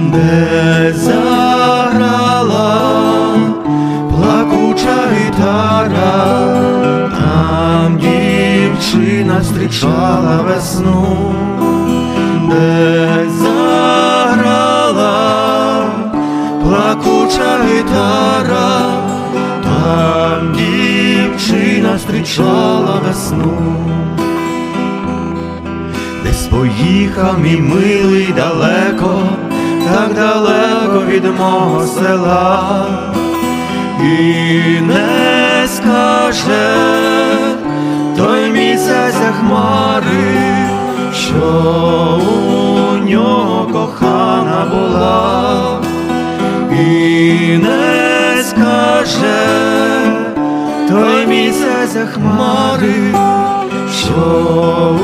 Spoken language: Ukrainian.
де заграла плакуча гітара, там дівчина зустрічала весну, де заграла плакуча гітара, там дівчина зустрічала весну. Десь поїхав мій милий далеко від мого села, і не скаже той місяць хмари, що у нього кохана була, і не скаже той місяць хмари, що